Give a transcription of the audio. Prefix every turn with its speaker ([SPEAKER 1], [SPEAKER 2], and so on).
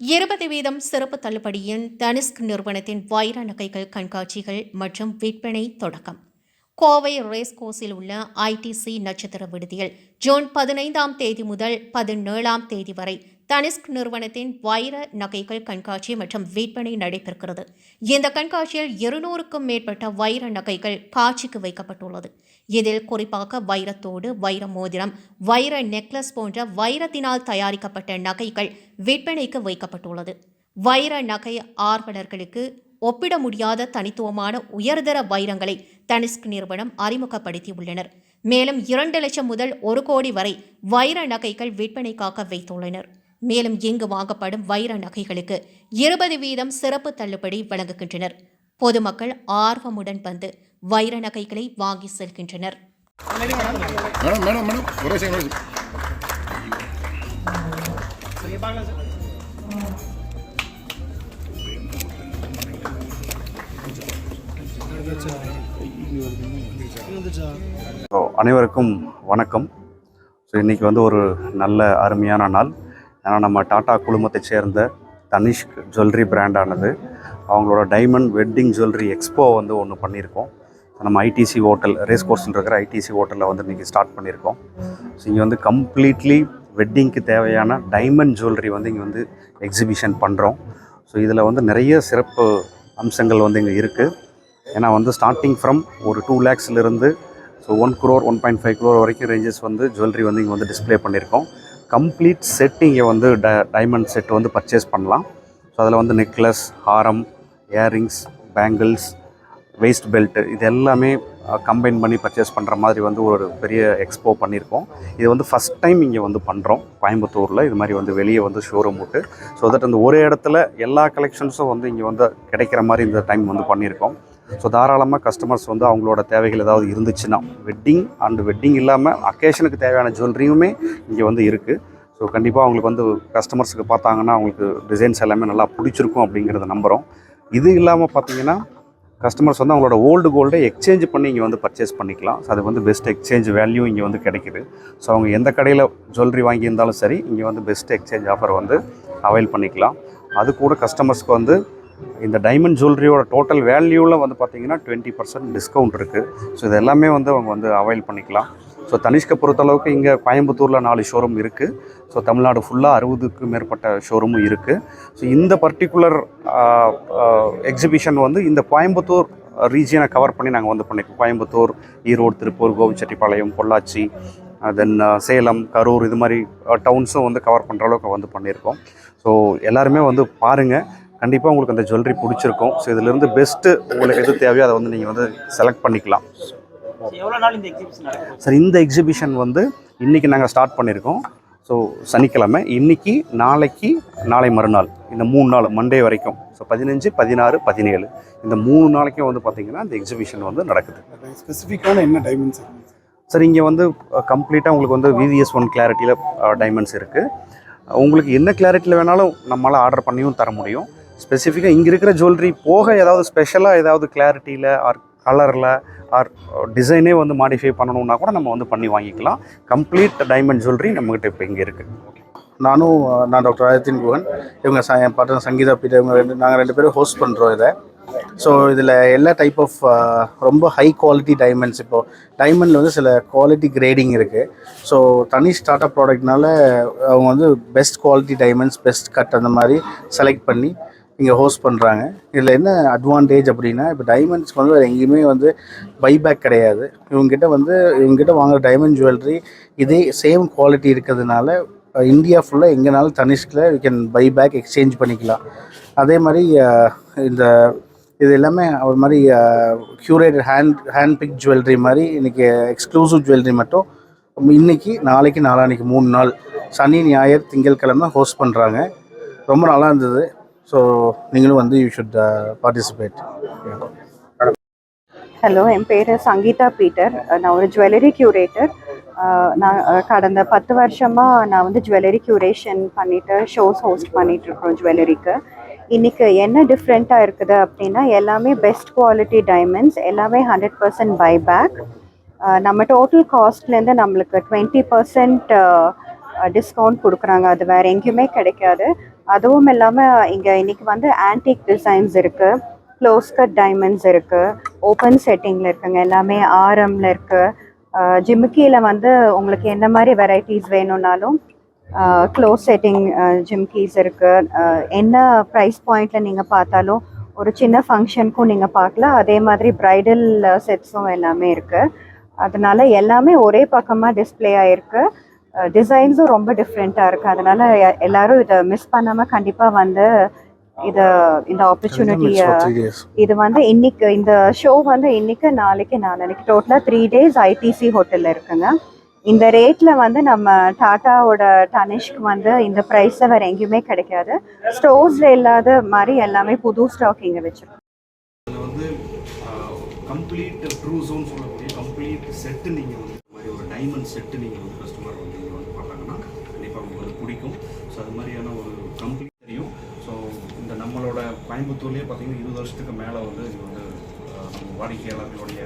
[SPEAKER 1] இருபது வீதம் சிறப்பு தள்ளுபடியின் தனிஸ்க் நிறுவனத்தின் வைர நகைகள் கண்காட்சிகள் மற்றும் விற்பனை தொடக்கம். கோவை ரேஸ் கோர்ஸில் உள்ள ஐடிசி நட்சத்திர விடுதியில் ஜூன் பதினைந்தாம் தேதி முதல் பதினேழாம் தேதி வரை தனிஸ்க் நிறுவனத்தின் வைர நகைகள் கண்காட்சி மற்றும் விற்பனை நடைபெறுகிறது. இந்த கண்காட்சியில் இருநூறுக்கும் மேற்பட்ட வைர நகைகள் காட்சிக்கு வைக்கப்பட்டுள்ளது. இதில் குறிப்பாக வைரத்தோடு வைர மோதிரம் வைர நெக்லஸ் போன்ற வைரத்தினால் தயாரிக்கப்பட்ட நகைகள் விற்பனைக்கு வைக்கப்பட்டுள்ளது. வைர நகை ஆர்வலர்களுக்கு ஒப்பிட முடியாத தனித்துவமான உயர்தர வைரங்களை தனிஸ்க் நிறுவனம் அறிமுகப்படுத்தியுள்ளனர். மேலும் இரண்டு லட்சம் முதல் ஒரு கோடி வரை வைர நகைகள் விற்பனைக்காக வைத்துள்ளனர். மேலும் இங்கு வாங்கப்படும் வைர நகைகளுக்கு இருபது வீதம் சிறப்பு தள்ளுபடி வழங்குகின்றனர். பொதுமக்கள் ஆர்வமுடன் வந்து வைர நகைகளை வாங்கி செல்கின்றனர்.
[SPEAKER 2] மேடம் மேடம் மேடம் ஒரே செகண்ட் ஒரே second.
[SPEAKER 3] ஸோ அனைவருக்கும் வணக்கம். ஸோ இன்றைக்கி வந்து ஒரு நல்ல அருமையான நாள். ஏன்னா நம்ம டாடா குழுமத்தைச் சேர்ந்த தனிஷ்க் ஜுவல்லரி பிராண்டானது. அவங்களோட டைமண்ட் வெட்டிங் ஜுவல்லரி எக்ஸ்போ வந்து ஒன்று பண்ணியிருக்கோம். நம்ம ஐடிசி ஹோட்டல் ரேஸ் கோர்ஸ்னு இருக்கிற ஐடிசி ஹோட்டலில் வந்து இன்றைக்கி ஸ்டார்ட் பண்ணியிருக்கோம். ஸோ இங்கே வந்து கம்ப்ளீட்லி வெட்டிங்க்கு தேவையான டைமண்ட் ஜுவல்லரி வந்து இங்கே வந்து எக்ஸிபிஷன் பண்ணுறோம் ஸோ இதில் வந்து நிறைய சிறப்பு அம்சங்கள் வந்து இங்கே இருக்குது ஏன்னா வந்து ஸ்டார்டிங் ஃப்ரம் ஒரு two லேக்ஸ்லேருந்து so one crore one point five crore வரைக்கும் ரேஞ்சஸ் வந்து ஜுவல்லரி வந்து இங்கே வந்து டிஸ்ப்ளே பண்ணியிருக்கோம். கம்ப்ளீட் செட் இங்கே வந்து ட டைமண்ட் செட் வந்து பர்ச்சேஸ் பண்ணலாம். ஸோ அதில் வந்து நெக்லஸ் ஹாரம் இயரிங்ஸ் பேங்கிள்ஸ் வேஸ்ட் பெல்ட்டு இது எல்லாமே கம்பைன் பண்ணி பர்ச்சேஸ் பண்ணுற மாதிரி வந்து ஒரு பெரிய எக்ஸ்போ பண்ணியிருக்கோம் இது வந்து ஃபஸ்ட் டைம் இங்கே வந்து பண்ணுறோம் கோயம்புத்தூரில் இது மாதிரி வந்து வெளியே வந்து ஷோரூம் விட்டு ஸோ தட் அந்த ஒரே இடத்துல எல்லா கலெக்ஷன்ஸும் வந்து இங்கே வந்து கிடைக்கிற மாதிரி இந்த டைம் வந்து பண்ணியிருக்கோம் ஸோ தாராளமாக கஸ்டமர்ஸ் வந்து அவங்களோட தேவைகள் ஏதாவது இருந்துச்சுன்னா வெட்டிங் அண்ட் வெட்டிங் இல்லாமல் அக்கேஷனுக்கு தேவையான ஜுவல்லரியுமே இங்கே வந்து இருக்குது ஸோ கண்டிப்பாக அவங்களுக்கு வந்து கஸ்டமர்ஸுக்கு பார்த்தாங்கன்னா அவங்களுக்கு டிசைன்ஸ் எல்லாமே நல்லா பிடிச்சிருக்கும் அப்படிங்கிறத நம்புகிறோம் இது இல்லாமல் பார்த்தீங்கன்னா கஸ்டமர்ஸ் வந்து அவங்களோட ஓல்டு கோல்டை எக்ஸ்சேஞ்ச் பண்ணி இங்கே வந்து பர்ச்சேஸ் பண்ணிக்கலாம். ஸோ அது வந்து பெஸ்ட் எக்ஸ்சேஞ்ச் வேல்யூ இங்கே வந்து கிடைக்குது. ஸோ அவங்க எந்த கடையில் ஜுவல்லரி வாங்கியிருந்தாலும் சரி இங்கே வந்து பெஸ்ட் எக்ஸ்சேஞ்ச் ஆஃபர் வந்து அவைல் பண்ணிக்கலாம். அது கூட கஸ்டமர்ஸ்க்கு வந்து இந்த டைமண்ட் ஜுவல்லரியோட டோட்டல் வேல்யூவில் வந்து பார்த்தீங்கன்னா டுவெண்ட்டி பர்சன்ட் டிஸ்கவுண்ட் இருக்குது ஸோ இது எல்லாமே வந்து அவங்க வந்து அவைல் பண்ணிக்கலாம். ஸோ தனிஷ்கை பொறுத்தளவுக்கு இங்கே கோயம்புத்தூரில் நாலு ஷோரூம் இருக்குது ஸோ தமிழ்நாடு ஃபுல்லாக அறுபதுக்கு மேற்பட்ட ஷோரூமும் இருக்குது ஸோ இந்த பர்டிகுலர் எக்ஸிபிஷன் வந்து இந்த கோயம்புத்தூர் ரீஜியனை கவர் பண்ணி நாங்கள் வந்து பண்ணியிருக்கோம் கோயம்புத்தூர் ஈரோடு திருப்பூர் கோவிச்செட்டிப்பாளையம் பொள்ளாச்சி தென் சேலம் கரூர் இது மாதிரி டவுன்ஸும் வந்து கவர் பண்ணுற அளவுக்கு வந்து பண்ணியிருக்கோம் ஸோ எல்லாருமே வந்து பாருங்கள் கண்டிப்பாக உங்களுக்கு அந்த ஜுவல்லரி பிடிச்சிருக்கும். ஸோ இதிலிருந்து பெஸ்ட்டு உங்களுக்கு எது தேவையோ அதை வந்து நீங்கள் வந்து செலக்ட் பண்ணிக்கலாம்.
[SPEAKER 4] எவ்வளோ நாள் இந்த எக்ஸிபிஷன் நடக்கும்?
[SPEAKER 3] சார் இந்த எக்ஸிபிஷன் வந்து இன்றைக்கி நாங்கள் ஸ்டார்ட் பண்ணியிருக்கோம். ஸோ சனிக்கிழமை இன்னைக்கு நாளைக்கு நாளை மறுநாள். இந்த மூணு நாள் மண்டே வரைக்கும். ஸோ பதினஞ்சு பதினாறு பதினேழு. இந்த மூணு நாளைக்கும் வந்து பார்த்திங்கன்னா இந்த எக்ஸிபிஷன் வந்து நடக்குது.
[SPEAKER 2] ஸ்பெசிஃபிக்கான என்ன டைமண்ட்ஸ்
[SPEAKER 3] சார் இங்கே வந்து கம்ப்ளீட்டாக உங்களுக்கு வந்து விவிஎஸ் ஒன் கிளாரிட்டியில் டைமண்ட்ஸ் இருக்குது உங்களுக்கு என்ன கிளாரிட்டியில் வேணாலும் நம்மளால் ஆர்டர் பண்ணியும் தர முடியும். ஸ்பெசிஃபிக்காக இங்கே இருக்கிற ஜுவல்லரி போக ஏதாவது ஸ்பெஷலாக ஏதாவது கிளாரிட்டியில் ஆர் கலரில் ஆர் டிசைனே வந்து மாடிஃபை பண்ணணுன்னா கூட நம்ம வந்து பண்ணி வாங்கிக்கலாம். கம்ப்ளீட் டைமண்ட் ஜுவல்லரி நம்மகிட்ட இப்போ இங்கே இருக்குது
[SPEAKER 5] நானும் நான் டாக்டர் ஆதித்யன் குகன். இவங்க ச என் பாட்டன் சங்கீதா பீட்டர் இவங்க ரெண்டு நாங்கள் ரெண்டு பேரும் ஹோஸ்ட் பண்ணுறோம் இதை. ஸோ இதில் எல்லா டைப் ஆஃப் ரொம்ப ஹை குவாலிட்டி டைமண்ட்ஸ் இப்போது டைமண்டில் வந்து சில குவாலிட்டி கிரேடிங் இருக்குது ஸோ தனி ஸ்டார்ட் அப் ப்ராடக்ட்னால அவங்க வந்து best quality diamonds best cut அந்த மாதிரி செலக்ட் பண்ணி இங்கே ஹோஸ்ட் பண்ணுறாங்க இதில் என்ன அட்வான்டேஜ் அப்படின்னா இப்போ டைமண்ட்ஸ்க்கு வந்து வேறு எங்கேயுமே வந்து பைபேக் கிடையாது. இவங்ககிட்ட வந்து இவங்ககிட்ட வாங்குற டைமண்ட் ஜுவல்லரி இதே சேம் குவாலிட்டி இருக்கிறதுனால இந்தியா ஃபுல்லாக எங்கேனாலும் தனிஷ்கில் you can buy back exchange பண்ணிக்கலாம். அதே மாதிரி இந்த இது எல்லாமே ஒரு மாதிரி curated hand hand pick jewellery மாதிரி இன்றைக்கி எக்ஸ்க்ளூசிவ் ஜுவல்லரி மட்டும் இன்றைக்கி நாளைக்கு நாளான்னைக்கு மூணு நாள் சனி ஞாயிறு திங்கட்கிழமை ஹோஸ்ட் பண்ணுறாங்க ரொம்ப நல்லா இருந்தது. ஸோ நீங்களும் வந்து யூ ஷுட் பார்ட்டிசிபேட்
[SPEAKER 6] ஹலோ என் பேர் சங்கீதா பீட்டர். நான் ஒரு ஜுவல்லரி கியூரேட்டர் நான் கடந்த பத்து வருஷமாக நான் வந்து ஜுவல்லரி கியூரேஷன் பண்ணிவிட்டு ஷோஸ் ஹோஸ்ட் பண்ணிகிட்ருக்கோம் இருக்கோம் ஜுவல்லரிக்கு இன்றைக்கி என்ன டிஃப்ரெண்ட்டாக இருக்குது அப்படின்னா எல்லாமே பெஸ்ட் குவாலிட்டி டைமண்ட்ஸ் எல்லாமே ஹண்ட்ரட் பர்சன்ட் பை பேக் நம்ம டோட்டல் காஸ்ட்லேருந்து நம்மளுக்கு டுவெண்ட்டி பர்சன்ட் டிஸ்கவுண்ட் கொடுக்குறாங்க. அது வேறு எங்கேயுமே கிடைக்காது. அதுவும் இல்லாமல் இங்கே இன்னைக்கு வந்து ஆன்டிக் டிசைன்ஸ் இருக்குது க்ளோஸ் கட் டைமண்ட்ஸ் இருக்குது ஓப்பன் செட்டிங்கில் இருக்குங்க. எல்லாமே ஆரம்ல இருக்குது ஜிம்கியில் வந்து உங்களுக்கு எந்த மாதிரி வெரைட்டிஸ் வேணும்னாலும் க்ளோஸ் செட்டிங் ஜிம்கீஸ் இருக்குது என்ன ப்ரைஸ் பாயிண்டில் நீங்கள் பார்த்தாலும் ஒரு சின்ன ஃபங்க்ஷனுக்கும் நீங்கள் பார்க்கலாம். அதே மாதிரி ப்ரைடல் செட்ஸும் எல்லாமே இருக்குது அதனால எல்லாமே ஒரே பக்கமாக டிஸ்ப்ளே ஆகிருக்கு டிசைன்ஸும் ரொம்ப டிஃப்ரெண்ட்டாக இருக்குது அதனால எ- எல்லாரும் இதை மிஸ் பண்ணாமல் கண்டிப்பாக வந்து இதை இந்த ஆப்பர்ச்சுனிட்டியை இது வந்து இன்னைக்கு இந்த ஷோ வந்து இன்னைக்கு நாளைக்கு நாளைக்கு டோட்டலாக த்ரீ டேஸ் ஐடிசி ஹோட்டலில் இருக்குங்க. இந்த ரேட்டில் வந்து நம்ம டாட்டாவோட டனிஷ்க்கு வந்து இந்த ப்ரைஸில் வேறு எங்கேயுமே கிடைக்காது. ஸ்டோர்ஸில் இல்லாத மாதிரி எல்லாமே புது ஸ்டாக் இங்கே வச்சிருக்கோம்.
[SPEAKER 3] வந்து கம்ப்ளீட் ட்ரூஸோன்னு சொல்லக்கூடிய கம்ப்ளீட் செட்டு நீங்கள் வந்து மாதிரி ஒரு டைமண்ட் செட்டு நீங்கள் வந்து கஸ்டமர் வந்து இங்கே வந்து பார்த்தாங்கன்னா கண்டிப்பாக உங்களுக்கு வந்து பிடிக்கும் ஸோ அது மாதிரியான ஒரு கம்ப்ளீட் தெரியும் ஸோ இந்த கோயம்புத்தூர்லேயே பார்த்தீங்கன்னா இருபது வருஷத்துக்கு மேலே வந்து இது வந்து வாடிக்கையாளர்களுடைய